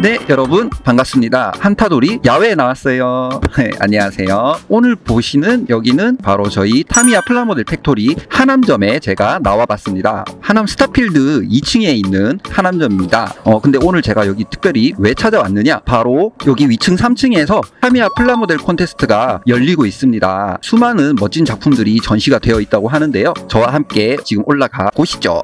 네, 여러분 반갑습니다. 한타돌이 야외에 나왔어요. 네, 안녕하세요. 오늘 보시는 여기는 바로 저희 타미야 플라모델 팩토리 하남점에 제가 나와봤습니다. 하남 스타필드 2층에 있는 하남점입니다. 어, 근데 오늘 제가 여기 특별히 왜 찾아왔느냐? 바로 여기 위층 3층에서 타미야 플라모델 콘테스트가 열리고 있습니다. 수많은 멋진 작품들이 전시가 되어 있다고 하는데요. 저와 함께 지금 올라가 보시죠.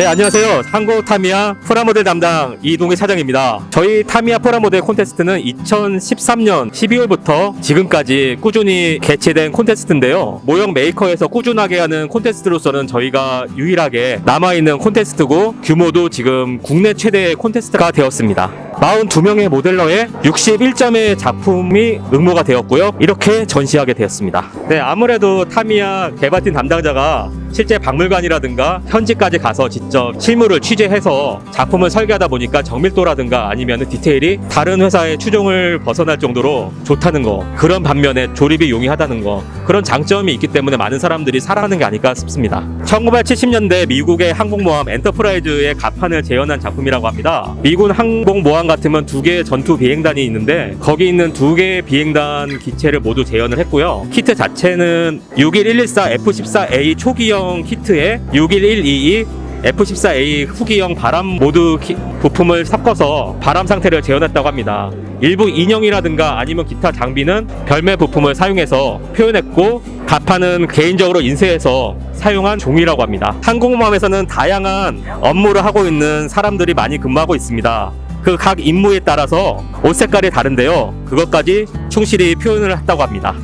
네, 안녕하세요. 한국 타미야 프라모델 담당 이동희 사장입니다. 저희 타미야 프라모델 콘테스트는 2013년 12월부터 지금까지 꾸준히 개최된 콘테스트인데요. 모형 메이커에서 꾸준하게 하는 콘테스트로서는 저희가 유일하게 남아있는 콘테스트고 규모도 지금 국내 최대의 콘테스트가 되었습니다. 42명의 모델러에 61점의 작품이 응모가 되었고요. 이렇게 전시하게 되었습니다. 네, 아무래도 타미야 개발팀 담당자가 실제 박물관이라든가 현지까지 가서 직접 실물을 취재해서 작품을 설계하다 보니까 정밀도라든가 아니면 디테일이 다른 회사의 추종을 벗어날 정도로 좋다는 거 그런 반면에 조립이 용이하다는 거 그런 장점이 있기 때문에 많은 사람들이 사랑하는 게 아닐까 싶습니다. 1970년대 미국의 항공모함 엔터프라이즈의 갑판을 재현한 작품이라고 합니다. 미군 항공모함 같으면 두 개의 전투 비행단이 있는데 거기 있는 두 개의 비행단 기체를 모두 재현을 했고요. 키트 자체는 61114 F14A 초 기형 키트에 61122 F14A 후기형 바람 모드 키- 부품을 섞어서 바람 상태를 재현했다고 합니다. 일부 인형이라든가 아니면 기타 장비는 별매 부품을 사용해서 표현했고 가판은 개인적으로 인쇄해서 사용한 종이라고 합니다. 항공모함에서는 다양한 업무를 하고 있는 사람들이 많이 근무하고 있습니다. 그 각 임무에 따라서 옷 색깔이 다른데요. 그것까지 충실히 표현을 했다고 합니다.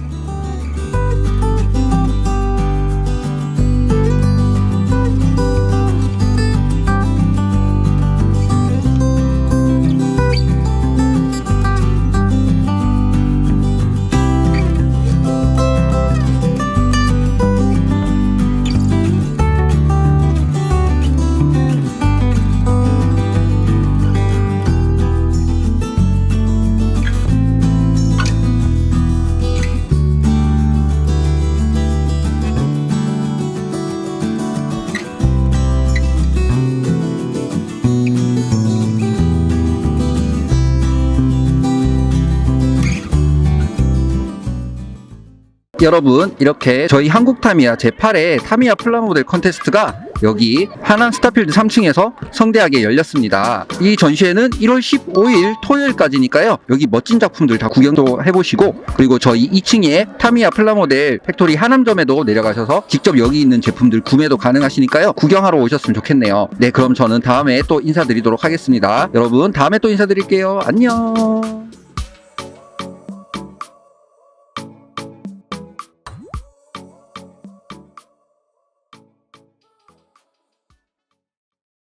여러분 이렇게 저희 한국 타미야 제8회 타미야 플라모델 컨테스트가 여기 하남 스타필드 3층에서 성대하게 열렸습니다. 이 전시회는 1월 15일 토요일까지니까요. 여기 멋진 작품들 다 구경도 해보시고 그리고 저희 2층에 타미야 플라모델 팩토리 하남점에도 내려가셔서 직접 여기 있는 제품들 구매도 가능하시니까요. 구경하러 오셨으면 좋겠네요. 네 그럼 저는 다음에 또 인사드리도록 하겠습니다. 여러분 다음에 또 인사드릴게요. 안녕.